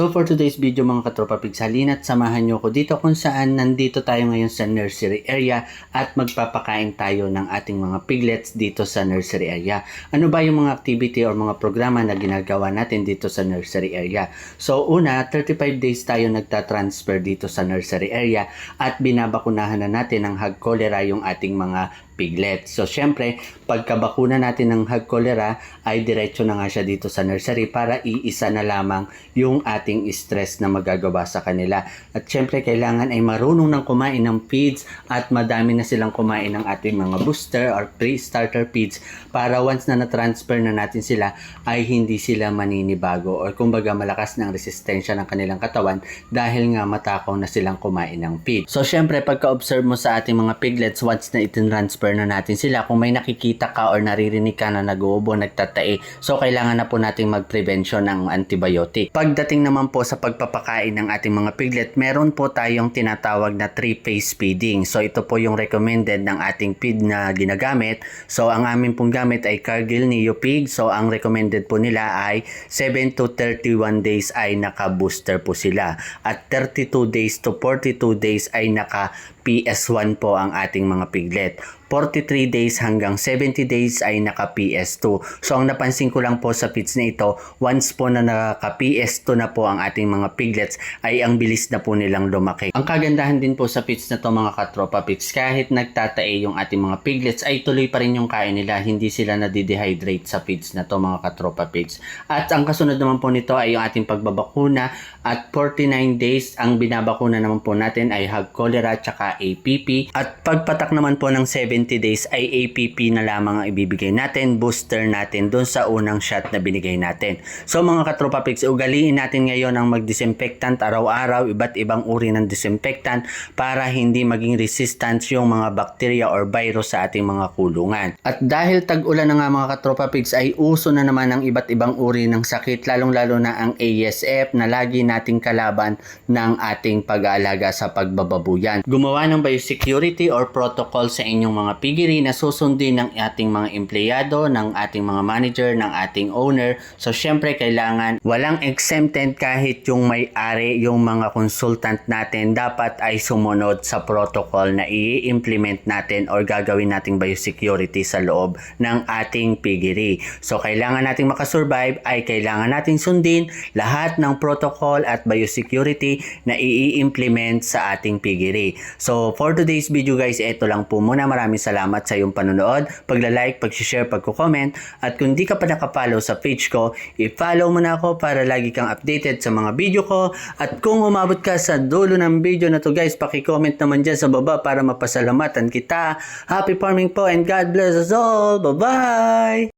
So for today's video mga katropa pigs, halina't samahan nyo ko dito kung saan nandito tayo ngayon sa nursery area at magpapakain tayo ng ating mga piglets dito sa nursery area. Ano ba yung mga activity or mga programa na ginagawa natin dito sa nursery area? So una, 35 days tayo nagta-transfer dito sa nursery area at binabakunahan na natin ng hag cholera yung ating mga piglet. So, syempre, pagkabakuna natin ng hag cholera, ay diretso na nga siya dito sa nursery para iisa na lamang yung ating stress na magagawa sa kanila. At syempre, kailangan ay marunong ng kumain ng feeds at madami na silang kumain ng ating mga booster or pre-starter feeds para once na na-transfer na natin sila, ay hindi sila maninibago or kumbaga malakas ng resistensya ng kanilang katawan dahil nga matakaw na silang kumain ng feed. So, syempre, pagka-observe mo sa ating mga piglets, once na itin-transfer na natin sila, kung may nakikita ka or naririnig ka na nag-uubo, nagtatae, so kailangan na po nating mag-prevention ng antibiotic. Pagdating naman po sa pagpapakain ng ating mga piglet, meron po tayong tinatawag na three-phase feeding. So ito po yung recommended ng ating feed na ginagamit. So ang amin pong gamit ay Cargill Neo Pig. So ang recommended po nila ay 7 to 31 days ay naka-booster po sila. At 32 days to 42 days ay naka PS1 po ang ating mga piglet. 43 days hanggang 70 days ay naka PS2. So ang napansin ko lang po sa feeds na ito, once po na naka PS2 na po ang ating mga piglets ay ang bilis na po nilang lumaki. Ang kagandahan din po sa feeds na to mga katropa pigs, kahit nagtatae yung ating mga piglets ay tuloy pa rin yung kain nila, hindi sila nadidehydrate sa feeds na to mga katropa pigs. At ang kasunod naman po nito ay yung ating pagbabakuna at 49 days ang binabakuna naman po natin ay hag cholera tsaka APP at pagpatak naman po ng 70 days ay APP na lamang ang ibibigay natin, booster natin doon sa unang shot na binigay natin. So mga katropa pigs, ugaliin natin ngayon ang mag-disinfectant araw-araw, iba't ibang uri ng disinfectant para hindi maging resistant yung mga bacteria or virus sa ating mga kulungan. At dahil tag-ulan na nga mga katropa pigs ay uso na naman ang iba't ibang uri ng sakit, lalong-lalo na ang ASF na lagi nating kalaban ng ating pag-aalaga sa pagbababuyan. Gumawa ng biosecurity or protocol sa inyong mga piggery na susundin ng ating mga empleyado, ng ating mga manager, ng ating owner. So, syempre, kailangan walang exempted kahit yung may-ari, yung mga consultant natin, dapat ay sumunod sa protocol na i-implement natin or gagawin nating biosecurity sa loob ng ating piggery. So, kailangan nating makasurvive ay kailangan nating sundin lahat ng protocol at biosecurity na i-implement sa ating piggery. So, for today's video guys, ito lang po muna. Maraming salamat sa iyong panonood, pagla-like, pag-share, pagko-comment. At kung di ka pa nakapollow sa page ko, i-follow mo na ako para lagi kang updated sa mga video ko. At kung umabot ka sa dulo ng video na to guys, paki-comment naman dyan sa baba para mapasalamatan kita. Happy farming po and God bless us all. Bye-bye!